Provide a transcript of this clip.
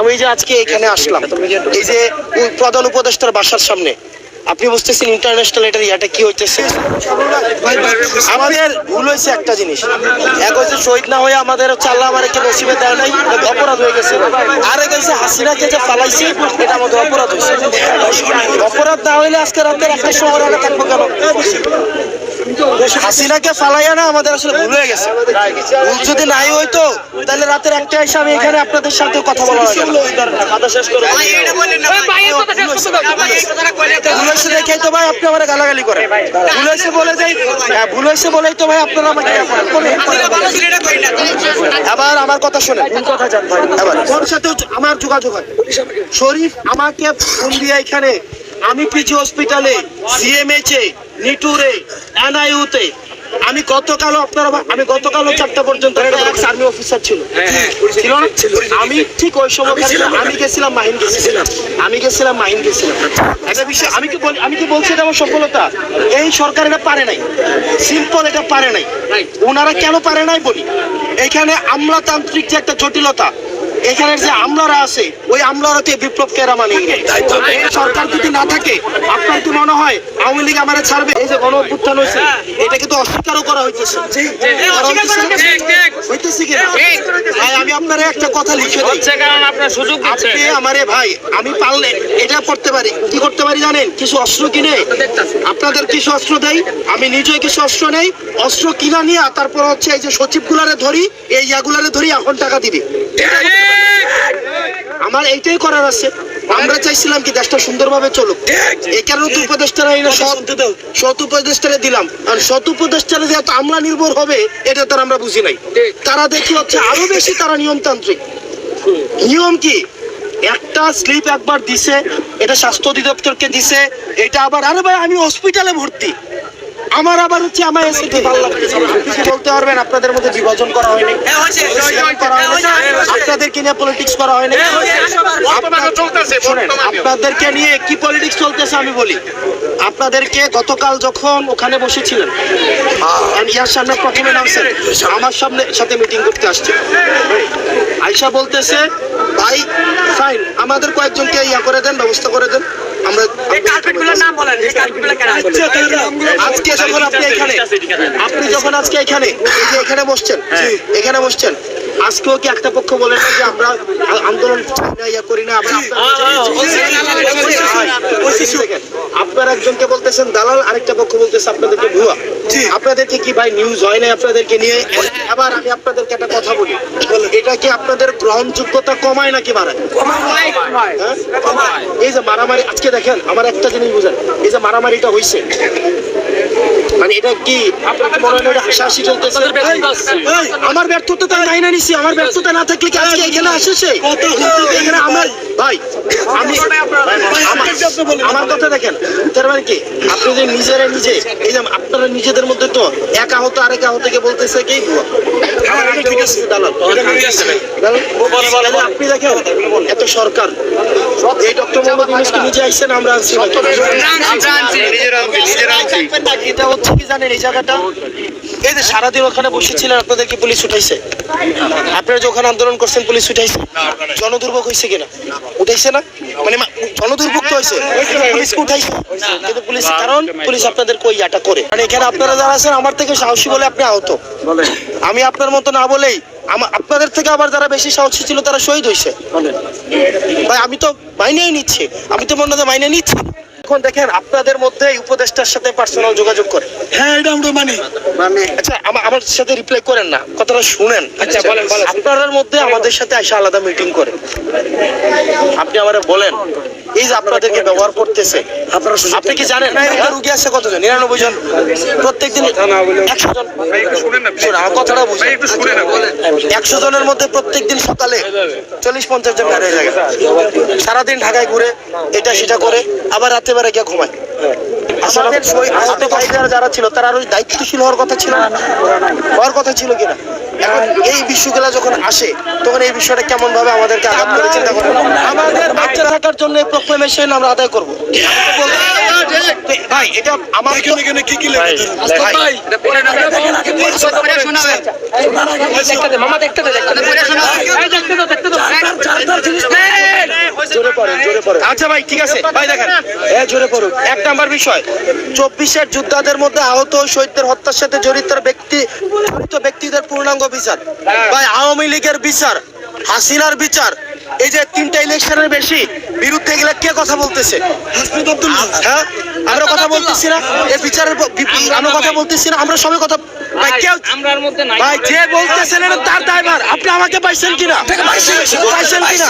আমি যে আজকে এখানে আসলাম এই যে প্রধান উপদেষ্টার বাসার সামনে আপনি বুঝতেছেন ইন্টারন্যাশনাল এটার ইয়াটা কি হইতেছে? আমাদের ভুল হয়েছে একটা জিনিস। এক হয়েছে শহীদ না হয়ে আমাদের হচ্ছে আল্লাহ আমাদেরকে নসিবে দেয় নাই অপরাধ হয়ে গেছে। আরেক হয়েছে হাসিনাকে যে ফালাইছি এটা আমাদের অপরাধ হয়েছে অপরাধ না হইলে আজকে রাতের একটা শহরে আমরা থাকব কেন? হাসিনাকে ফালাইয়া না আমাদের আসলে ভুল হয়ে গেছে। ভুল যদি নাই হইতো তাহলে রাতের একটা এসে আমি এখানে আপনাদের সাথে কথা বলা হতো ভুল হয়েছে দেখেই তো ভাই আপনি আমার গালাগালি করেন। ভুল হয়েছে বলে যাই হ্যাঁ, ভুল হয়েছে বলেই তো ভাই আপনারা আমাকে আবার আমার কথা শোনেন। কথা জান ভাই। আবার। তোর সাথে আমার যোগাযোগ হয়। শরীফ আমাকে ফোন দিয়ে এখানে আমি পিজি হসপিটালে সিএমএইচ এ নিটুরে এনআইউতে আমি গতকালও আপনারা আমি গতকালও চারটা পর্যন্ত আর্মি অফিসার ছিল। ছিল না? আমি ঠিক ওই সময় আমি গেছিলাম মাহিন গেছিলাম। আমি গেছিলাম মাহিন গেছিলাম। একটা বিষয় আমি কি বলি আমি কি বলছি এটা আমার সফলতা? এই সরকার এটা পারে নাই। সিম্পল এটা পারে নাই। ওনারা কেন পারে নাই বলি? এখানে আমলাতান্ত্রিক যে একটা জটিলতা এখানের যে আমলারা আছে ওই আমলারাতে বিপ্লবকে এরা মানে এই সরকার যদি না থাকে আপনার কি মনে হয় আওয়ামী লীগ আমারে ছাড়বে? এই যে গণ অভ্যুত্থান হয়েছে এটা কিন্তু অস্বীকারও করা হইতেছে। হইতেছে? হইতেছে কি ভাই আমি আপনার একটা কথা লিখে দিই। হচ্ছে কারণ আপনার সুযোগ আপনি আমারে ভাই আমি পারলে এটা করতে পারি। কি করতে পারি জানেন? কিছু অস্ত্র কিনে। আপনাদের কিছু অস্ত্র দেই। আমি নিজে কিছু অস্ত্র নেই। অস্ত্র কিনা নিয়ে তারপর হচ্ছে এই যে সচিব গুলারে ধরি এই ইয়াগুলারে ধরি এখন টাকা দিবি। আমার এইটাই করার আছে। আমরা চাইছিলাম কি দেশটা সুন্দরভাবে চলুক। এই কারণে তো উপদেষ্টারা এই সৎ উপদেষ্টারে দিলাম। আর সৎ উপদেষ্টারা যে এত আমলা নির্ভর হবে, এটা তো আর আমরা বুঝি নাই। তারা দেখি হচ্ছে আরও বেশি তারা নিয়মতান্ত্রিক। নিয়ম কি? একটা স্লিপ একবার দিছে, এটা স্বাস্থ্য অধিদপ্তরকে দিছে, এটা আবার আরে ভাই, আমি হসপিটালে ভর্তি। আমার আবার হচ্ছে আমার এসে কি ভালো লাগতেছে না। কিছু বলতে পারবেন আপনাদের মধ্যে বিভাজন করা হয়নি। করা হয়নি। আপনাদেরকে নিয়ে পলিটিক্স করা হয়নি। শোনেন, আপনাদেরকে নিয়ে কি পলিটিক্স চলতেছে আমি বলি। আপনাদেরকে গতকাল যখন ওখানে বসেছিলেন আর ইয়ার সামনে প্রথমে নামছেন আমার সামনে সাথে মিটিং করতে আসছে। আয়সা বলতেছে ভাই ফাইন আমাদের কয়েকজনকে ইয়া করে দেন ব্যবস্থা করে দেন। আমরা আজকে যখন আপনি এখানে আপনি যখন আজকে এখানে এই যে এখানে বসছেন এখানে বসছেন আজকেও কি একটা পক্ষ না যে আমরা আন্দোলন ইয়া করি না আপনারা- আপনারা একজনকে বলতেছেন দালাল আরেকটা পক্ষ বলতেছে আপনাদেরকে ভুয়া। আপনাদেরকে কি ভাই নিউজ হয় না আপনাদেরকে নিয়ে? আবার আমি আপনাদেরকে একটা কথা বলি। এটা কি আপনাদের গ্রহণযোগ্যতা কমায় নাকি বাড়ায়? হ্যাঁ? এই যে মারামারি আজকে দেখেন আমার একটা জিনিস বুঝেন এই যে মারামারিটা হয়েছে মানে এটা কি আপনার মনে হয় হাসাহাসি চলতেছে? আমার ব্যর্থতা তো নাই না নিছি আমার ব্যর্থতা না থাকলে কি আজকে এখানে আসেছে? এখানে আমার ভাই আমি আমার- আমার কথা দেখেন তার মানে কি? আপনি যে নিজেরা নিজে এই যে আপনারা নিজেদের মধ্যে তো এক আহত আরেক আহতকে বলতেছে কি? আপনি দেখেন এত সরকার এই ডক্টর মোহাম্মদ ইউনুস কি নিজে আমরা আনছি এটা হচ্ছে কি জানেন এই জায়গাটা? এই যে সারাদিন ওখানে বসেছিলেন আপনাদের কি পুলিশ উঠাইছে? আপনারা যে ওখানে আন্দোলন করছেন পুলিশ উঠাইছে? জনদুর্ভোগ হয়েছে কিনা? উঠাইছে না? মানে জনদুর্ভোগ তো হয়েছে পুলিশ উঠাইছে কিন্তু পুলিশ কারণ পুলিশ আপনাদের কই ইয়াটা করে। মানে এখানে আপনারা যারা আছেন আমার থেকে সাহসী বলে আপনি আহত। আমি আপনার মতো না বলেই আপনাদের থেকে আবার যারা বেশি সাহসী ছিল তারা শহীদ হয়েছে। ভাই আমি তো মাইনেই নিচ্ছি। আমি তো মনে হয় মাইনে নিচ্ছি। এখন দেখেন আপনাদের মধ্যে উপদেষ্টার সাথে পার্সোনাল যোগাযোগ করে। হ্যাঁ এটা আমরা মানি। আচ্ছা আমার সাথে রিপ্লাই করেন না। কথাটা শুনেন। আচ্ছা, বলেন, মধ্যে আমাদের সাথে এসে আলাদা মিটিং করে। আপনি আমারে বলেন এই যে আপনাদেরকে ব্যবহার করতেছে আপনি কি জানেন? রুগী আছে কতজন? নিরানব্বই জন। প্রত্যেকদিন একশো জন। কথাটা বুঝুন। একশো জনের মধ্যে প্রত্যেকদিন সকালে চল্লিশ পঞ্চাশ জন বেড়ে যায়। সারাদিন ঢাকায় ঘুরে এটা সেটা করে আবার রাতে বেড়ে গিয়ে ঘুমায়। আমাদের যারা ছিল তারা আরও দায়িত্বশীল হওয়ার কথা ছিল না। হওয়ার কথা ছিল কিনা? এখন এই বিষয়গুলো যখন আসে তখন এই বিষয়টা কেমন ভাবে আমাদেরকে আঘাত করে চিন্তা করব আমাদের বাচ্চা থাকার জন্য প্রক্লেমেশন আমরা আদায় করব ভাই এটা আমার এখানে এখানে কি কি লেখা ভাই, ভাই মামা দেখতে দেখতে দেখতে দেখতে আচ্ছা ভাই ঠিক আছে। ভাই দেখেন। এ জোরে পড়ুন এক নাম্বার বিষয় চব্বিশের যোদ্ধাদের মধ্যে আহত শহীদদের হত্যার সাথে জড়িত ব্যক্তি জড়িত ব্যক্তিদের পূর্ণাঙ্গ বিচার। ভাই আওয়ামী লীগের বিচার হাসিনার বিচার। এই যে তিনটা ইলেকশনের বেশি বিরুদ্ধে গেলে কে কথা বলতেছে? হ্যাঁ? আমরা কথা বলতেছি না। এই বিচারের আমরা কথা বলতেছি না। আমরা সবাই কথা ভাই যে বলতেছেন তার দায়ভার। আপনি আমাকে পাইছেন কিনা? পাইছেন কিনা?